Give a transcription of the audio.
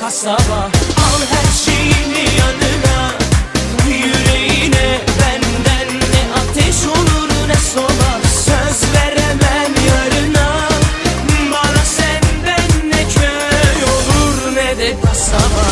kasaba Al her şeyini yanına. Yüreğine benden ne ateş olur ne soba. Söz veremem yarına Bana senden ne köy olur ne de kasaba.